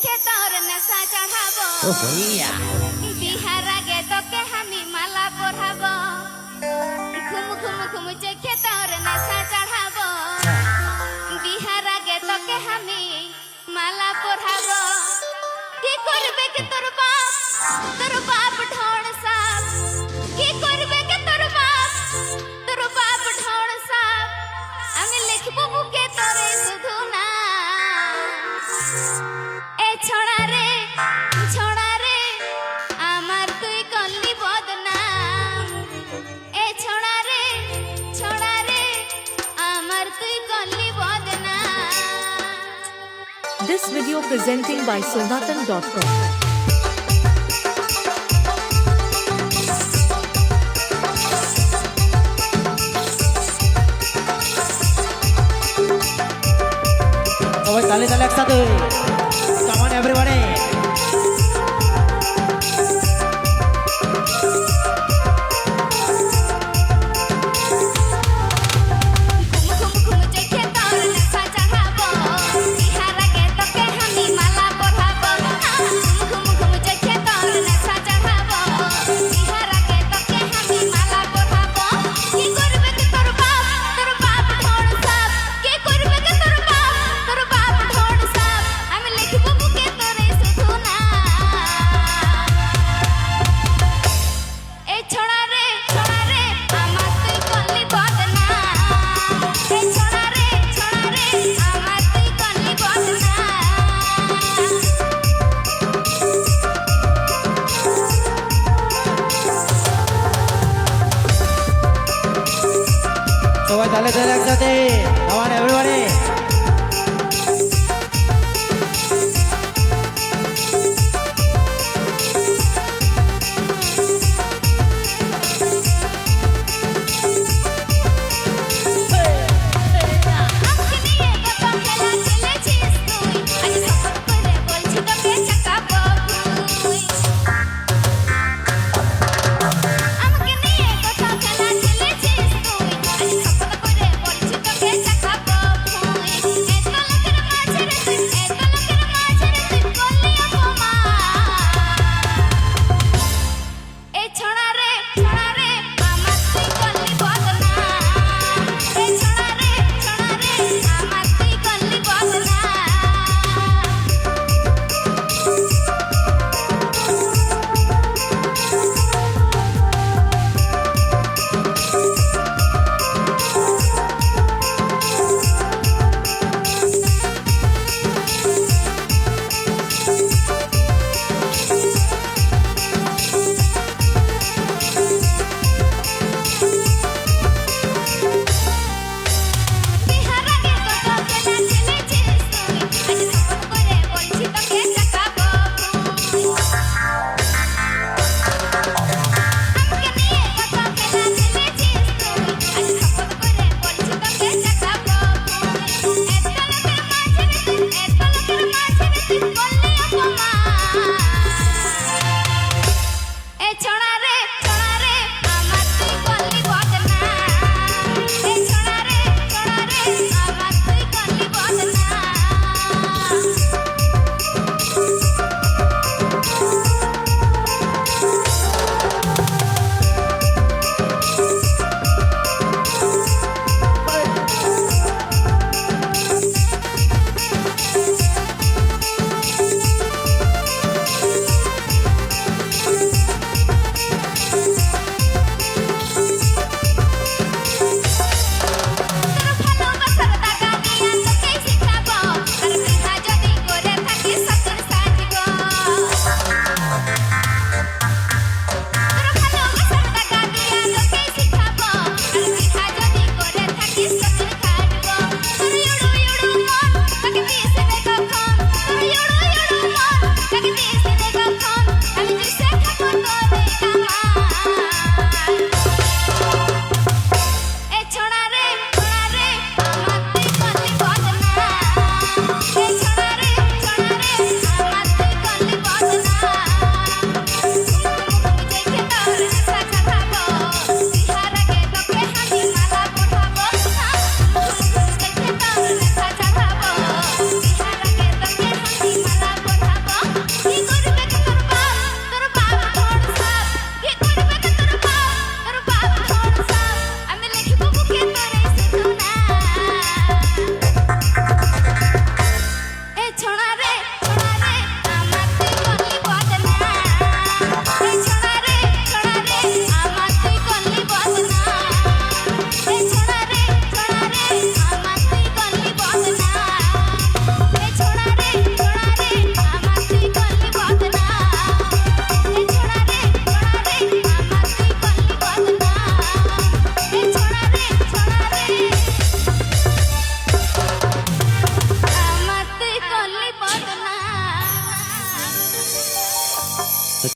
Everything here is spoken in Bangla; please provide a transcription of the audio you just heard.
পিছে তোর নেশা চড়াবো। বিহার আগে তোকে আমি মালা পড়াবো। ঘুম ঘুম ঘুম চেখে তোর নেশা চড়াবো। বিহার আগে তোকে আমি মালা পড়াবো। কি করবে কি তোর বাপ? তোর বাপ ঢোড় This video presenting by Sonatan.com. সবাই তালে তালে Dale, dale, dale. Come on, everybody.